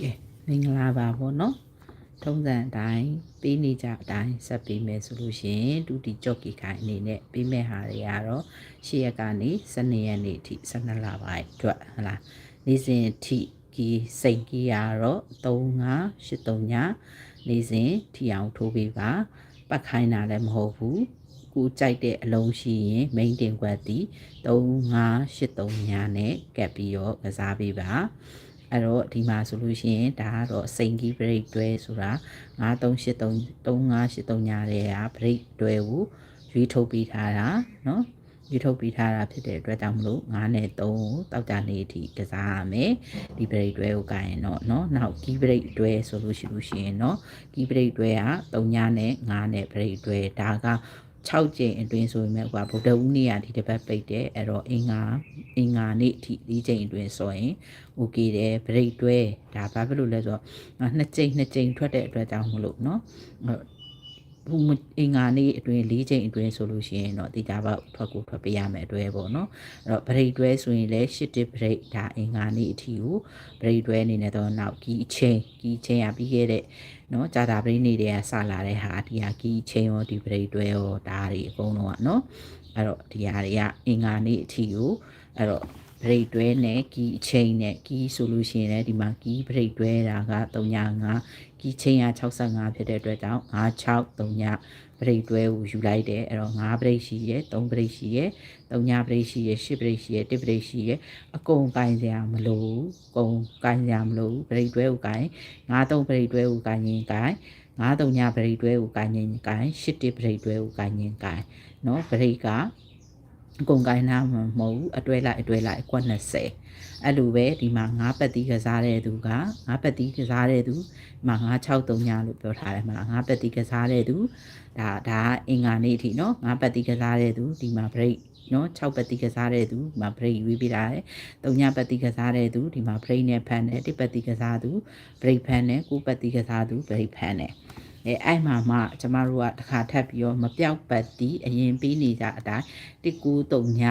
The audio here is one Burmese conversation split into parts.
ကဲမင်္ဂလာပါဗောနော်ထုံးစံအတိုင်းပေးနေကြအတိုင်းဆက်ပေးမယ်ဆိုလို့ရှိရင်ဒုတိကြော့ကီခိုင်အနေနဲ့ပေးမဲ့ဟာတွေကတော့ရှေ့ရက်ကနေ12ရက်နေ့အထိ12လပိုင်းအတွက်ဟလားနေ့စဉ်အထိကီစိတ်ကီရတော့3583ညနေ့စဉ်ထီအောင်ထိုးပေးပါပတ်ခိုင်းတာလည်းမဟုတ်ဘူးကိုကြိုက်တဲ့အလုံးရှိရင် main တင်ခွက်တီ3583ညနဲ့ကပ်ပြီးတော့ကစားပေးပါ အဲ့တော့ဒီမှာဆိုလို့ရှိရင်ဒါကတော့စိန်ကြီး break တွဲဆိုတာ9383 3583ညတဲ့က break တွဲကိုရွေးထုတ်ပေးထားတာเนาะရွေးထုတ်ပေးထားတာဖြစ်တဲ့အတွက်ကြောင့်မလို့9နဲ့3ကိုတောက်ကြနေအထိကစားရမယ်ဒီ break တွဲကိုကရင်တော့เนาะနောက် key break တွဲဆိုလို့ရှိလို့ရှိရင်เนาะ key break တွဲက3ညနဲ့9နဲ့ break တွဲဒါက 6ကြိမ်အတွင်းဆိုရင်မဲ့ဟိုဗုဒ္ဓဦးနေ့ကဒီတစ်ပတ်ပိတ်တယ်အဲ့တော့အင်္ဂါအင်္ဂါနေ့အထိ၄ကြိမ်အတွင်းဆိုရင် okay တယ် break တွဲဒါဘာဖြစ်လို့လဲဆိုတော့နှစ်ကြိမ်နှစ်ကြိမ်ထွက်တဲ့အတွက်ကြောင့်မလို့เนาะ ဟိုအင်္ဂါနေ့အတွင်း၄ကြိမ်အတွင်းဆိုလို့ရှိရင်တော့ဒီကြပါထွက်ကိုထွက်ပေးရမယ်အတွဲပေါ့နော်အဲ့တော့ break တွဲဆိုရင်လည်း8 tip break ဒါအင်္ဂါနေ့အထိကို break တွဲအနေနဲ့တော့နောက်ကီအချိန်ကီအချိန်ရပြီးခဲ့တဲ့နော်ကြာတာပရိနေတွေကစလာတဲ့ဟာဒီဟာကီအချိန်ရောဒီ break တွဲရောဒါတွေအကုန်လုံးอ่ะเนาะအဲ့တော့ဒီဟာတွေကအင်္ဂါနေ့အထိကိုအဲ့တော့ break တွဲနဲ့ key အချိန်နဲ့ key ဆိုလို့ရှိရင်လည်းဒီမှာ key break တွဲတာက35 ဒီချိန်က65ဖြစ်တဲ့အတွက်ကြောင့်96 3ညပရိတ်တွဲကိုယူလိုက်တယ်အဲ့တော့9ပရိတ်ရှိရယ်3ပရိတ်ရှိရယ်3ညပရိတ်ရှိရယ်10ပရိတ်ရှိရယ်10ပရိတ်ရှိရယ်အကုန်ကိုင်စရာမလိုဘူးအကုန်ကိုင်စရာမလိုဘူးပရိတ်တွဲကိုကိုင်93ပရိတ်တွဲကိုကိုင်ရင်ကိုင်93ညပရိတ်တွဲကိုကိုင်ရင်ကိုင်10ပရိတ်တွဲကိုကိုင်ရင်ကိုင်နော်ပရိတ်က ကုန်ကိုင်းနာမမဟုတ်ဘူးအတွဲလိုက်အတွဲလိုက်အကွက်20အဲ့လိုပဲဒီမှာငါးပတ်တီးကစားတဲ့သူကငါးပတ်တီးကစားတဲ့သူမှာ963ညလို့ပြောထားတယ်မလားငါးပတ်တီးကစားတဲ့သူဒါဒါအင်္ဂါနေ့အထိနော်ငါးပတ်တီးကစားတဲ့သူဒီမှာ break နော်6ပတ်တိကစားတဲ့သူဒီမှာ break ရွေးပေးတာတယ်။၃ညပတ်တိကစားတဲ့သူဒီမှာ break နဲ့ဖန်တယ်။၁ပတ်တိကစားသူ break ဖန်တယ်။၉ပတ်တိကစားသူ break ဖန်တယ်။ အဲအဲ့မှာမှကျမတို့ကတစ်ခါထပ်ပြီးတော့မပြောက်ပတ်တီအရင်ပြီးနေကြအတိုင်း193ည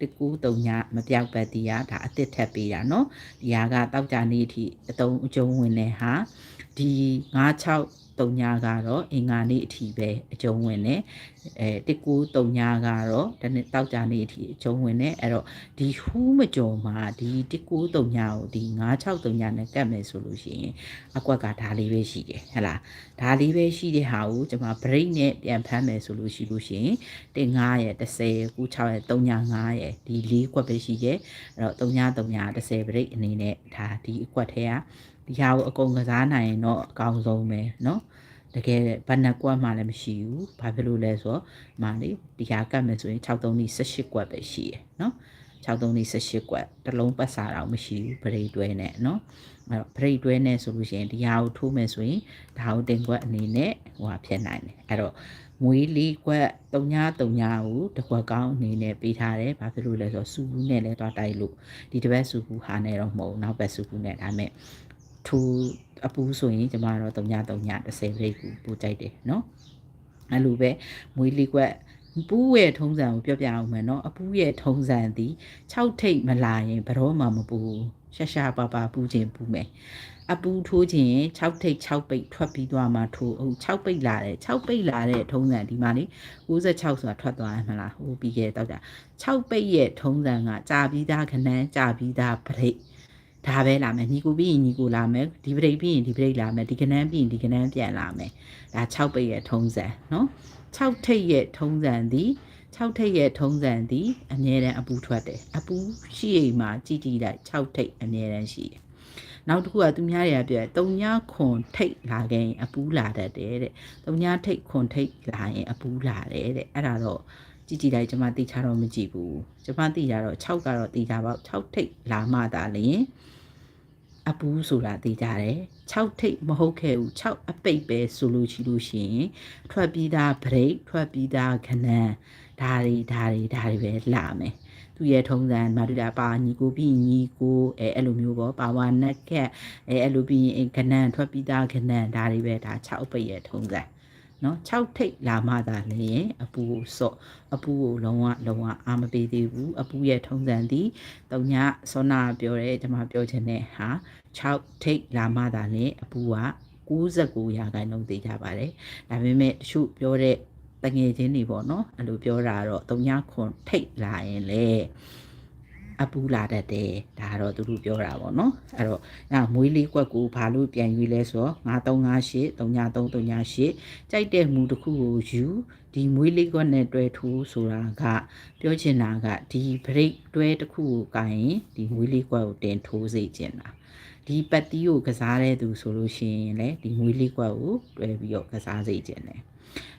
193ညမပြောက်ပတ်တီကဒါအစ်စ်ထပ်ပေးတာเนาะဒီဟာကတောက်ကြနေ့အထိအတုံးအကျုံးဝင်နေဟာဒီ96 3ညကတော့အင်္ဂါနေ့အထိပဲအကျုံးဝင်တယ်အဲ19 3ညကတော့တနေ့တောက်ကြနေ့အထိအကျုံးဝင်တယ်အဲ့တော့ဒီဟူးမကြော်မှာဒီ19 3ညကိုဒီ96 3ညနဲ့ကတ်မယ်ဆိုလို့ရှိရင်အကွက်ကဒါလေးပဲရှိတယ်ဟဟလားဒါလေးပဲရှိတဲ့ဟာကိုကျွန်မ break နဲ့ပြန်ဖမ်းမယ်ဆိုလို့ရှိလို့ရှိရင်တင်9ရဲ့10ကူ6ရဲ့3ည9ရဲ့ဒီ၄ကွက်ပဲရှိရဲ့အဲ့တော့3ည3ည10 break အနေနဲ့ဒါဒီအကွက်ထဲက ဒီဟာကိုအကုန်ကစားနိုင်ရင်တော့အကောင်းဆုံးပဲเนาะတကယ်ဘဏ္ဍကွက်မှလည်းမရှိဘူးဘာဖြစ်လို့လဲဆိုတော့မာလေဒီဟာကတ်မယ်ဆိုရင်63နီး18ကွက်ပဲရှိရယ်เนาะ63နီး18ကွက်တစ်လုံးပတ်စာတော့မရှိဘူးဗရိတ်တွဲနဲ့เนาะအဲ့တော့ဗရိတ်တွဲနဲ့ဆိုလို့ရှိရင်ဒီဟာကိုထိုးမယ်ဆိုရင်ဒါကိုတင်ကွက်အနေနဲ့ဟိုဟာဖြစ်နိုင်တယ်အဲ့တော့မွေးလေးကွက်တုံညာတုံညာကိုတကွက်ကောင်းအနေနဲ့ပေးထားတယ်ဘာဖြစ်လို့လဲဆိုတော့စူဘူးနဲ့လည်းတွားတိုက်လို့ဒီတစ်ပတ်စူဘူးဟာနဲ့တော့မဟုတ်နောက်ပတ်စူဘူးနဲ့ဒါမဲ့ ထူအပူဆိုရင်ကျမတို့တော့3ည3ည30ရိတ်ကိုပို့ကြိုက်တယ်နော်အဲ့လိုပဲမွေးလေးကွက်ပူးရဲ့ထုံးစံကိုပြောပြအောင်မယ်နော်အပူးရဲ့ထုံးစံသည်6ထိပ်မလာရင်ဘရောမှမပူရှာရှာပါပါပူးခြင်းပူးမယ်အပူးထိုးခြင်း6ထိပ်6ပိတ်ထွက်ပြီးသွားမှထိုးအောင်6ပိတ်လာတယ်6ပိတ်လာတဲ့ထုံးစံဒီမှာလေ96ဆိုတာထွက်သွားမှလားဟိုပြီးခဲ့တော့ကြ6ပိတ်ရဲ့ထုံးစံကကြာပြီးသားခဏန်းကြာပြီးသားဗရိတ် ဒါပဲလာမယ်ညီကိုပြီးရင်ညီကိုလာမယ်ဒီပရိတ်ပြီးရင်ဒီပရိတ်လာမယ်ဒီကနန်းပြီးရင်ဒီကနန်းပြန်လာမယ်ဒါ6ပိတ်ရဲ့ထုံးစံနော်6ထိတ်ရဲ့ထုံးစံသည်6ထိတ်ရဲ့ထုံးစံသည်အမြဲတမ်းအပူထွက်တယ်အပူရှိအိမ်မှာကြည်ကြည်လိုက်6ထိတ်အမြဲတမ်းရှိတယ်နောက်တစ်ခုကသူများတွေကပြောတုံညာခွန်ထိတ်လာခဲ့ရင်အပူလာတတ်တယ်တဲ့တုံညာထိတ်ခွန်ထိတ်လာရင်အပူလာတယ်တဲ့အဲ့ဒါတော့ ကြည့်ကြည့်လိုက်ကျွန်မသိချတော့မကြည့်ဘူးကျွန်မသိကြတော့6ကတော့သိကြပါ6ထိတ်လာမှသာလျင်အပူဆိုတာသိကြတယ်6ထိတ်မဟုတ်ခဲ့ဘူး6အပိတ်ပဲဆိုလို့ရှိလို့ရှိရင်ထွက်ပြီးသား break ထွက်ပြီးသားခဏန်းဒါတွေဒါတွေဒါတွေပဲလာမယ်သူရဲ့ထုံးစံမာတူတာပါညီကိုပြီးညီကိုအဲအဲ့လိုမျိုးပေါ့ပါဝါနက်ကက်အဲအဲ့လိုပြီးရင်ခဏန်းထွက်ပြီးသားခဏန်းဒါတွေပဲဒါ6ပိတ်ရဲ့ထုံးစံ နော်6ထိတ်လာမှသာလျင်အပူကိုစော့အပူကိုလုံးဝလုံးဝအာမပေးသေးဘူးအပူရဲ့ထုံးစံသည်တုံညစောနာပြောတယ်ကျွန်မပြောချင်တဲ့ဟာ6ထိတ်လာမှသာလျင်အပူက69ရာခိုင်နှုန်းသေးကြပါတယ်ဒါပေမဲ့တချို့ပြောတဲ့တငယ်ချင်းတွေပေါ့နော်အဲ့လိုပြောတာတော့တုံညခွန်ထိတ်လာရင်လေ အပူလာတတ်တယ်ဒါတော့သူတို့ပြောတာပေါ့နော်အဲ့တော့အဲမွေးလေးကွက်ကိုဘာလို့ပြန်ရွေးလဲဆိုတော့9358 3338ကြိုက်တဲ့မူတစ်ခုကိုယူဒီမွေးလေးကွက်နဲ့တွဲထိုးဆိုတာကပြောချင်တာကဒီ break တွဲတစ်ခုကိုကရင်ဒီမွေးလေးကွက်ကိုတင်ထိုးစေချင်တာဒီပတ်တီးကိုကစားတဲ့သူဆိုလို့ရှိရင်လည်းဒီမွေးလေးကွက်ကိုတွဲပြီးတော့ကစားစေချင်တယ်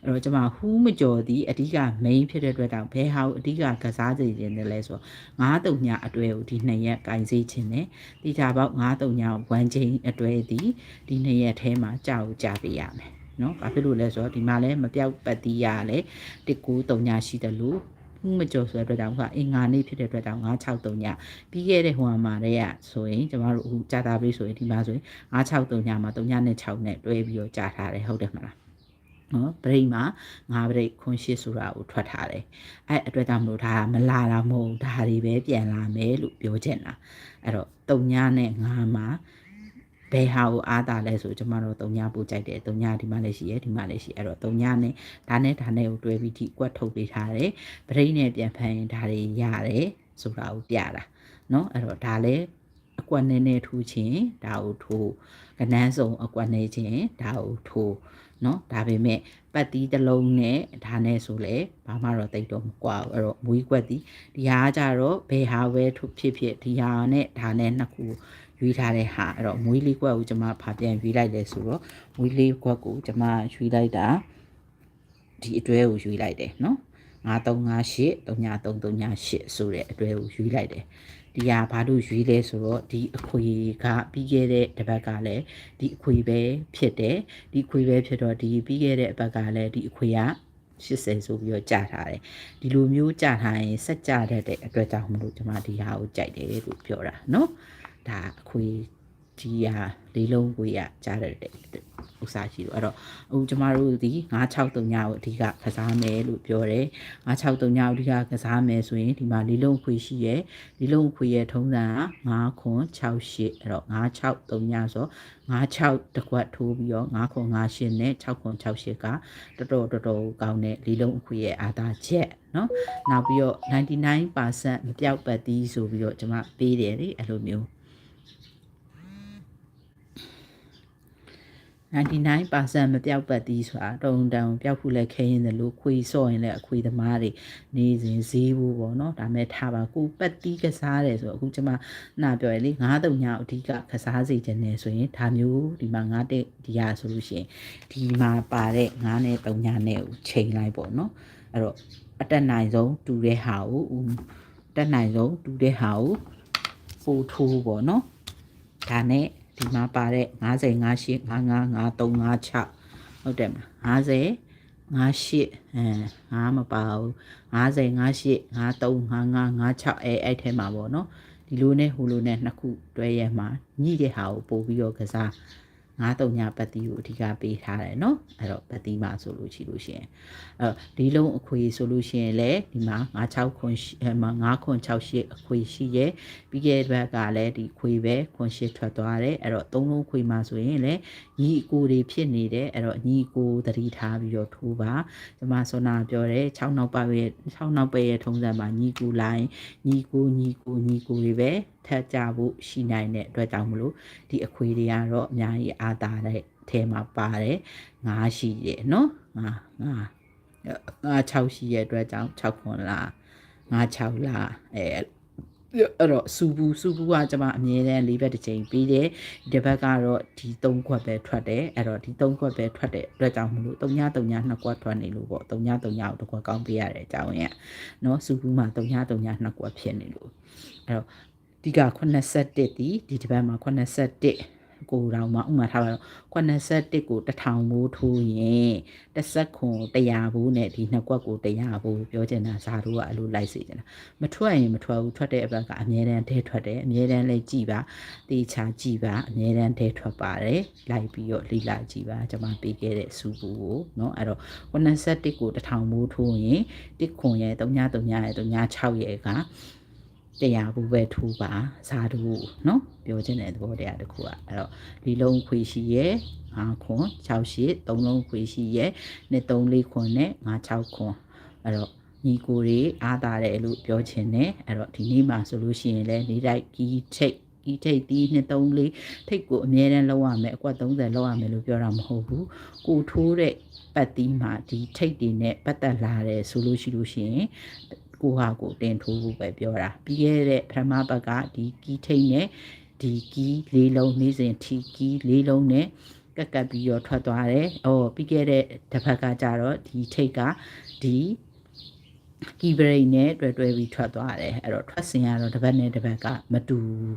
အဲ့တော့ကျွန်မဟူးမကြော်သည်အဓိက main ဖြစ်တဲ့အတွက်တောင်ဘဲဟာကိုအဓိကကစားစေခြင်းတယ်လဲဆိုတော့9တုံညအတွဲကိုဒီနှစ်ရက်ကင်စေခြင်းတယ်တိကျပေါက်9တုံည1ချိန်အတွဲသည်ဒီနှစ်ရက်ထဲမှာကြာကိုကြာပေးရမယ်နော်ဘာဖြစ်လို့လဲဆိုတော့ဒီမှာလဲမပြောက်ပတ်တီးရလဲ19တုံညရှိတယ်လို့မှုမကြော်ဆိုတဲ့အတွက်တောင်ကအင်္ဂါနေ့ဖြစ်တဲ့အတွက်တောင်963ညပြီးခဲ့တဲ့ဟိုမှာတည်းကဆိုရင်ကျမတို့အခုကြာတာပြီဆိုရင်ဒီမှာဆိုရင်963ညမှာ3ညနဲ့6နဲ့တွဲပြီးတော့ကြာထားတယ်ဟုတ်တယ်မလား နော်ဗရိတ်မှာငါးဗရိတ်ခွန်ရှိဆိုတာကိုထွက်ထားတယ်အဲ့အတွက်ကြောင့်မလို့ဒါမလာတာမဟုတ်ဒါတွေပဲပြန်လာမယ်လို့ပြောချင်တာအဲ့တော့တုံညနဲ့ငါးမှာဘယ်ဟာကိုအားတာလဲဆိုကျမတို့တုံညပို့ကြိုက်တယ်တုံညဒီမှာလည်းရှိရဲဒီမှာလည်းရှိအဲ့တော့တုံညနဲ့ဒါနဲ့ဒါနဲ့ကိုတွဲပြီးဒီကွက်ထုတ်ပေးထားတယ်ဗရိတ်နဲ့ပြန်ဖန်ရင်ဒါတွေရတယ်ဆိုတာကိုပြတာเนาะအဲ့တော့ဒါလည်းအကွက်နဲ့နဲ့ထူးချင်းဒါကိုထိုးကနန်းစုံအကွက်နဲ့ချင်းဒါကိုထိုး နော်ဒါပေမဲ့ပတ်တီးတစ်လုံးနဲ့ဒါနဲ့ဆိုလဲဘာမှတော့တိတ်တော့မကွာဘူးအဲ့တော့မွေးကွက်တီးဒီဟာကြတော့ဘယ်ဟာပဲဖြစ်ဖြစ်ဒီဟာနဲ့ဒါနဲ့နှစ်ခုရွေးထားတဲ့ဟာအဲ့တော့မွေးလေးကွက်ကိုကျွန်မဖာပြန်ရွေးလိုက်လဲဆိုတော့မွေးလေးကွက်ကိုကျွန်မရွေးလိုက်တာဒီအတွဲကိုရွေးလိုက်တယ်နော်938 3938ဆိုတဲ့အတွဲကိုရွေးလိုက်တယ် ဒီဟာဘာလို့ရွေးလဲဆိုတော့ဒီအခွေကပြီးခဲ့တဲ့တစ်ပတ်ကလည်းဒီအခွေပဲဖြစ်တယ်ဒီခွေပဲဖြစ်တော့ဒီပြီးခဲ့တဲ့အပတ်ကလည်းဒီအခွေက80ဆိုပြီးတော့ကြာထားတယ်ဒီလိုမျိုးကြာထားရင်စက်ကြတတ်တဲ့အတွက်ကြောင့်မလို့ကျွန်မဒီဟာကိုကြိုက်တယ်လို့ပြောတာเนาะဒါအခွေ ဒီဟာလေးလုံးဝေးရကြားတဲ့ဥစားရှိလို့အဲ့တော့အခုကျမတို့ဒီ963ညကိုအဓိကကစားမယ်လို့ပြောတယ်963ညကိုအဓိကကစားမယ်ဆိုရင်ဒီမှာလေးလုံးခွေရှိရယ်လေးလုံးခွေရဲ့ထုံးစံက9ခွန်68အဲ့တော့963ညဆို96တကွက်ထိုးပြီးတော့9ခွန်58နဲ့6ခွန်68ကတော်တော်တော်တော်ကောင်းတဲ့လေးလုံးအခွေရဲ့အာသာချက်နော်နောက်ပြီးတော့99%မပြောက်ပတ်သီးဆိုပြီးတော့ကျွန်မပေးတယ်လေအဲ့လိုမျိုး 99%မပြောက်ပတ်သည်ဆိုတာတုံတုံပျောက်ခုလဲခဲရင်တယ်လို့ခွေစော့ရင်လည်းအခွေသမားတွေနေစဉ်ဈေးဖို့ပေါ့နော်ဒါမဲ့ထားပါကိုပတ်တီးကစားတယ်ဆိုတော့အခုကျွန်မနာပြောရလေ93ညအဓိကကစားစီခြင်းနဲ့ဆိုရင်ဒါမျိုးဒီမှာ9တက်ဒီရဆိုလို့ရှိရင်ဒီမှာပါတဲ့9နဲ့3ညနဲ့ကိုချိန်လိုက်ပေါ့နော်အဲ့တော့အတက်နိုင်ဆုံးတူတဲ့ဟာကိုတက်နိုင်ဆုံးတူတဲ့ဟာကိုပို့ထိုးပေါ့နော်ဒါနဲ့ ဒီမှာပါတဲ့50 58 55 53 56ဟုတ်တယ်မလား50 58အဲငါမပါဘူး50 58 53 55 56အဲအဲ့ထဲမှာပေါ့နော်ဒီလိုနဲ့ဟိုလိုနဲ့နှစ်ခုတွဲရမှာညှိတဲ့ဟာကိုပို့ပြီးတော့ကစား 93ညပတ်တီးကိုအဓိကပေးထားတယ်เนาะအဲ့တော့ပတ်တီးမှာဆိုလို့ရှိလို့ရှိရင်အဲဒီလုံးအခွေဆိုလို့ရှိရင်လည်းဒီမှာ96ခွန်9ခွန်68အခွေရှိရဲ့ပြီးခဲ့တဲ့ဘက်ကလည်းဒီခွေပဲခွန်8ထွက်သွားတယ်အဲ့တော့သုံးလုံးခွေမှာဆိုရင်လည်းညီအကိုတွေဖြစ်နေတယ်အဲ့တော့ညီအကိုသတိထားပြီးတော့ထိုးပါဒီမှာဆိုနာပြောတယ်6နောက်ပါရဲ့6နောက်ပဲရဲ့ထုံးစံမှာညီကိုလိုင်းညီကိုညီကိုညီကိုတွေပဲ ထက်ကြဖို့ရှိနိုင်တဲ့အတွက်ကြောင့်မလို့ဒီအခွေတွေကတော့အများကြီးအာသာတဲ့ထဲမှာပါတယ်ငါးရှိတယ်နော်ငါးငါးငါး6ရှိရဲ့အတွက်ကြောင့်6ခွန်လားငါး6လားအဲအဲ့တော့စူဘူးစူဘူးကကျွန်မအမြဲတမ်းလေးဘက်တစ်ချိန်ပြီးတယ်ဒီဘက်ကတော့ဒီ၃ခွက်ပဲထွက်တယ်အဲ့တော့ဒီ၃ခွက်ပဲထွက်တဲ့အတွက်ကြောင့်မလို့၃ည၃ည၂ခွက်ထွက်နေလို့ပေါ့၃ည၃ညကိုတစ်ခွက်ကောင်းပေးရတဲ့အကြောင်းရယ်နော်စူဘူးမှာ၃ည၃ည၂ခွက်ဖြစ်နေလို့အဲ့တော့ ဒီက81တီဒီဒီဘက်မှာ81 ကိုတောင်မှဥမာထားပါတော့81ကို1000ဘူးထိုးရင်တစ်စက်ခွန်100ဘူးနဲ့ဒီနှစ်ကွက်ကို100ဘူးပြောချင်တာဇာတို့ကအဲ့လိုလိုက်စေချင်တာမထွက်ရင်မထွက်ဘူးထွက်တဲ့အဘက်ကအမြဲတမ်းထဲထွက်တယ်အမြဲတမ်းလေးကြည်ပါတေချာကြည်ပါအမြဲတမ်းထဲထွက်ပါတယ်လိုက်ပြီးတော့လိလာကြည်ပါကျွန်မပေးခဲ့တဲ့စူပူကိုเนาะအဲ့တော့81ကို1000ဘူးထိုးရင်တစ်ခွန်ရဲ့333ရဲ့36ရဲ့က တရားဘူးပဲထိုးပါဇာတို့เนาะပြောချင်တဲ့သဘောတရားတစ်ခုอ่ะအဲ့တော့ဒီလုံးခွေရှိရဲ့5ခွန်6ရှိ3လုံးခွေရှိရဲ့နဲ့3 4ခွန်နဲ့5 6ခွန်အဲ့တော့ညီကိုတွေအားတာတယ်လို့ပြောချင်တယ်အဲ့တော့ဒီနေ့မှာဆိုလို့ရှိရင်လည်းနေတိုင်းကီးထိတ်ကီးထိတ်တီး2 3 4ထိတ်ကိုအမြဲတမ်းလောက်ရမယ်အကွက်30လောက်ရမယ်လို့ပြောတာမဟုတ်ဘူးကိုထိုးတဲ့ပတ်တီးမှာဒီထိတ်တွေနဲ့ပတ်သက်လာတယ်ဆိုလို့ရှိလို့ရှိရင် ကိုဟာကိုတင်ထိုးဖို့ပဲပြောတာပြီးခဲ့တဲ့ပထမဘက်ကဒီကီးထိတ်နဲ့ဒီကီးလေးလုံးနေစဉ်ထီကီးလေးလုံးနဲ့ကက်ကပ်ပြီးတော့ထွက်သွားတယ်။အော်ပြီးခဲ့တဲ့တစ်ဖက်ကကြတော့ဒီထိတ်ကဒီကီဘရိတ်နဲ့တွဲတွဲပြီးထွက်သွားတယ်အဲ့တော့ထွက်စင်ကတော့တစ်ပတ်နဲ့တစ်ပတ်ကမတူဘူး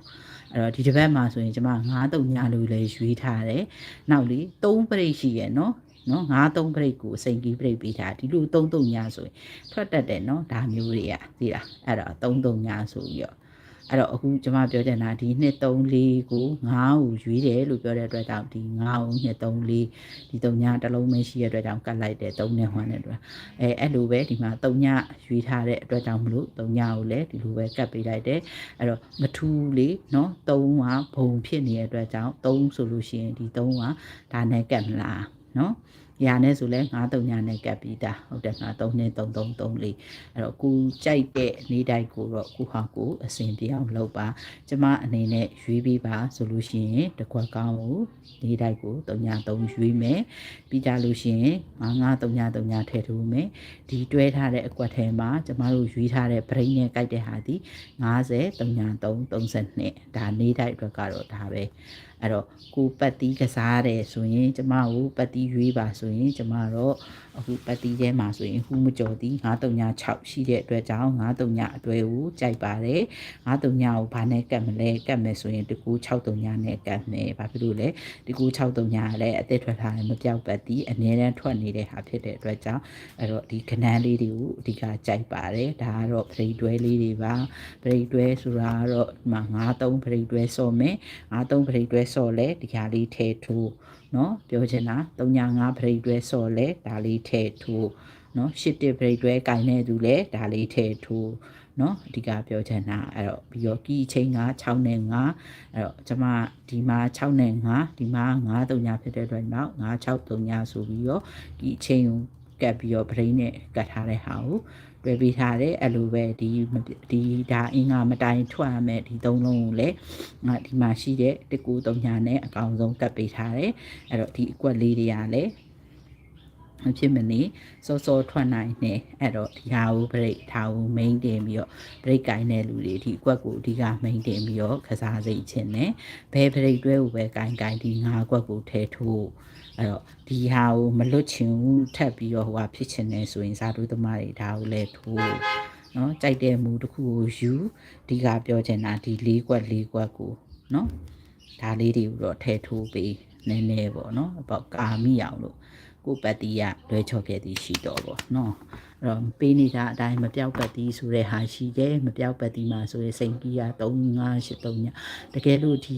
အဲ့တော့ဒီတစ်ပတ်မှာဆိုရင်ကျွန်မ9တုံညာလို့လည်းရွေးထားတယ်နောက်လေ3ပရိတ်ရှိရယ်နော် နော်9 3ပရိတ်ကိုအစိန်ကြီးပရိတ်ပေးထားဒီလို3တုံညာဆိုရင်ထွက်တတ်တယ်နော်ဒါမျိုးတွေကသိလားအဲ့တော့3တုံညာဆိုပြီးတော့အဲ့တော့အခုကျွန်မပြောချင်တာဒီ2 3 4ကို9ကိုရွေးတယ်လို့ပြောတဲ့အတွက်ကြောင့်ဒီ9ကို2 3 4ဒီ3ညတစ်လုံးပဲရှိရတဲ့အတွက်ကြောင့်ကတ်လိုက်တယ်3နဲ့ဟွန်းတဲ့အတွက်အဲအဲ့လိုပဲဒီမှာ3ညရွေးထားတဲ့အတွက်ကြောင့်မလို့3ညကိုလည်းဒီလိုပဲကတ်ပေးလိုက်တယ်အဲ့တော့မထူးလေနော်3ကဘုံဖြစ်နေတဲ့အတွက်ကြောင့်3ဆိုလို့ရှိရင်ဒီ3ကဒါနဲ့ကတ်မလား နော်ညာနဲ့ဆိုလဲ9 3ညနဲ့ကပ်ပြီးသားဟုတ်တယ်ငါ3နှစ်3 3 3 4အဲ့တော့ကိုကြိုက်တဲ့နေတိုက်ကိုတော့ကိုဟာကိုအစဉ်ပြေအောင်လုပ်ပါကျမအနေနဲ့ရွေးပြီးပါဆိုလို့ရှိရင်တကွက်ကောင်းကိုနေတိုက်ကို3ည3ရွေးမယ်ပြီးကြလို့ရှိရင်9 9 3ည3ညထည့်ထိုးမယ်ဒီတွဲထားတဲ့အကွက်ထဲမှာကျမတို့ရွေးထားတဲ့ brain နဲ့ကြိုက်တဲ့ဟာဒီ50 3ည3 32ဒါနေတိုက်အတွက်ကတော့ဒါပဲ အဲ့တော့ကိုပတ်တီးကစားတယ်ဆိုရင်ကျမကိုပတ်တီးရွေးပါဆိုရင်ကျမတော့အခုပတ်တီးထဲမှာဆိုရင်ဟူးမကြော်တီး936ရှိတဲ့အတွက်ကြောင့်939အတွဲကိုကြိုက်ပါတယ်939ကိုဘာနဲ့ကတ်မလဲကတ်မယ်ဆိုရင်တကူ639နဲ့ကတ်မယ်ဘာဖြစ်လို့လဲတကူ639ကလည်းအသက်ထွက်ထားတယ်မပြောက်ပတ်တီးအနည်းတမ်းထွက်နေတဲ့ဟာဖြစ်တဲ့အတွက်ကြောင့်အဲ့တော့ဒီခဏန်းလေးတွေကိုအဓိကကြိုက်ပါတယ်ဒါကတော့ပရိတ်တွဲလေးတွေပါပရိတ်တွဲဆိုတာကတော့ဒီမှာ93ပရိတ်တွဲစော်မယ်93ပရိတ်တွဲစော်လဲဒီဟာလေးထဲထိုးเนาะပြောချင်တာ35ပရိတ်တွဲစော်လဲဒါလေးထဲထိုးเนาะ81ပရိတ်တွဲကင်နေသူလဲဒါလေးထဲထိုးเนาะအဓိကပြောချင်တာအဲ့တော့ပြီးတော့ကီအချိန်က6နဲ့5အဲ့တော့ကျွန်မဒီမှာ6နဲ့5ဒီမှာ9 3ညဖြစ်တဲ့အတွက်နောက်9 6 3ညဆိုပြီးတော့ဒီအချိန်ကိုကပ်ပြီးတော့ brain နဲ့ကတ်ထားတဲ့ဟာကို တွဲပေးထားတယ်အဲ့လိုပဲဒီဒီဒါအင်္ဂါမတိုင်ထွက်ရမယ်ဒီသုံးလုံးကိုလည်းငါဒီမှာရှိတဲ့တကူသုံးညာနဲ့အကောင်ဆုံးကတ်ပေးထားတယ်အဲ့တော့ဒီအကွက်လေးတွေကလည်းမဖြစ်မနေစောစောထွက်နိုင်နေအဲ့တော့ဒီဟာကို break ထားကို main တင်ပြီးတော့ break ကိုင်းတဲ့လူတွေဒီအကွက်ကိုအဓိက main တင်ပြီးတော့ကစားစိတ်ခြင်းနဲ့ဘယ် break တွဲကိုပဲကိုင်းကိုင်းဒီငါးကွက်ကိုထဲထိုး အဲ့တော့ဒီဟာကိုမလွတ်ချင်ဘူးထပ်ပြီးတော့ဟိုဟာဖြစ်ချင်နေဆိုရင်ဇာတုသမားတွေဒါကိုလည်းထိုးနော်ကြိုက်တဲ့မူတစ်ခုကိုယူဒီကပြောချင်တာဒီ၄ကွက်၄ကွက်ကိုနော်ဒါလေးတွေကိုတော့ထဲထိုးပေးနည်းနည်းပေါ့နော်အပေါကာမိအောင်လို့ ကိုပတ်တီးရလွဲချော်ခဲ့သည်ရှိတော့ပေါ့နော်အဲ့တော့ပေးနေကြအတိုင်းမပြောက်ပတ်တီးဆိုတဲ့ဟာရှိတယ်မပြောက်ပတ်တီးမှာဆိုရင်စိန်ကြီးက3583ညတကယ်လို့ဒီ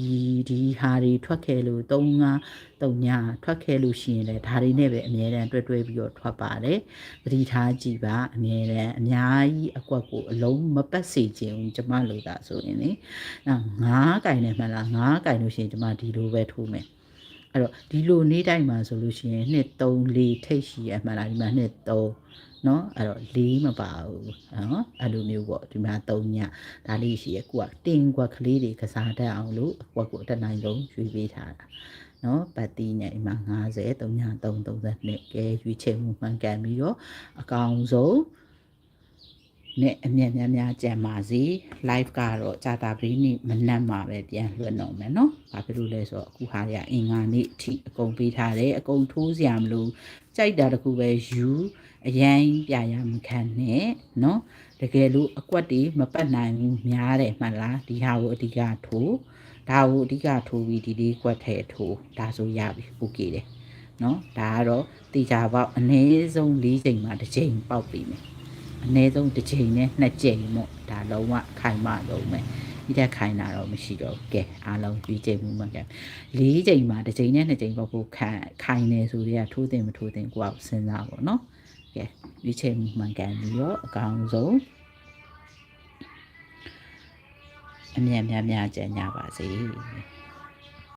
ဒီဟာတွေထွက်ခဲ့လို့35ညထွက်ခဲ့လို့ရှိရင်လည်းဒါတွေနဲ့ပဲအများတန်းတွဲတွဲပြီးတော့ထွက်ပါတယ်သတိထားကြည့်ပါအများတန်းအများကြီးအကွက်ကိုအလုံးမပတ်စေခြင်းကျမလို့သာဆိုရင်လေနော်ငါးကင်နဲ့မှလားငါးကင်လို့ရှိရင်ကျမဒီလိုပဲထိုးမယ် အဲ့တော့ဒီလိုနေ့တိုင်းမှာဆိုလို့ရှိရင်2 3 4ထိတ်ရှိရမှလားဒီမှာ2 3နော်အဲ့တော့၄မပါဘူးနော်အဲ့လိုမျိုးပေါ့ဒီမှာ၃ညဒါလေးရှိရကိုကတင်ကွက်ကလေးတွေကစားတတ်အောင်လို့အကွက်ကိုအတက်နိုင်လုံးရွေးပေးထားတာနော်ပတ်တီးနဲ့ဒီမှာ50 3ည3 32ကဲရွေးချယ်မှုမှန်ကန်ပြီးတော့အကောင်ဆုံး နဲ့အမြတ်များများကြံပါစေ live ကတော့ကြာတာပရိနေ့မနက်မှာပဲပြန်လွှင့်တော့မယ်เนาะဘာဖြစ်လို့လဲဆိုတော့အခုဟာရအင်္ဂါနေ့အထိအကုန်ပေးထားတယ်အကုန်ထိုးစရာမလိုကြိုက်တာတခုပဲယူအရန်ပြရမခံနဲ့เนาะ တကယ်လို့အကွက်တွေမပတ်နိုင်ဘူးများတယ်မှန်လားဒီဟာကိုအဓိကထိုးဒါကိုအဓိကထိုးပြီးဒီလေးကွက်ထဲထိုးဒါဆိုရပြီโอเคတယ်နော်ဒါကတော့တေချာပေါက်အနည်းဆုံး၄ချိန်မှတစ်ချိန်ပေါက်ပြီးမယ် အနည်းဆုံးတစ်ချိန်နဲ့နှစ်ချိန်ပေါ့ဒါလုံးဝခိုင်မလုံးမယ်ဒီတက်ခိုင်တာတော့မရှိတော့ဘူးကဲအားလုံးပြီးချိန်မှုမှန်ကန်၄ချိန်မှတစ်ချိန်နဲ့နှစ်ချိန်ပေါက်ဖို့ခိုင်ခိုင်နေဆိုတော့ထိုးတင်မထိုးတင်ကိုယ့်အောင်စဉ်းစားပါတော့ကဲဒီချိန်မှုမှန်ကန်ပြီးတော့အကောင်ဆုံးအမြတ်များများကြံ့ကြပါစေ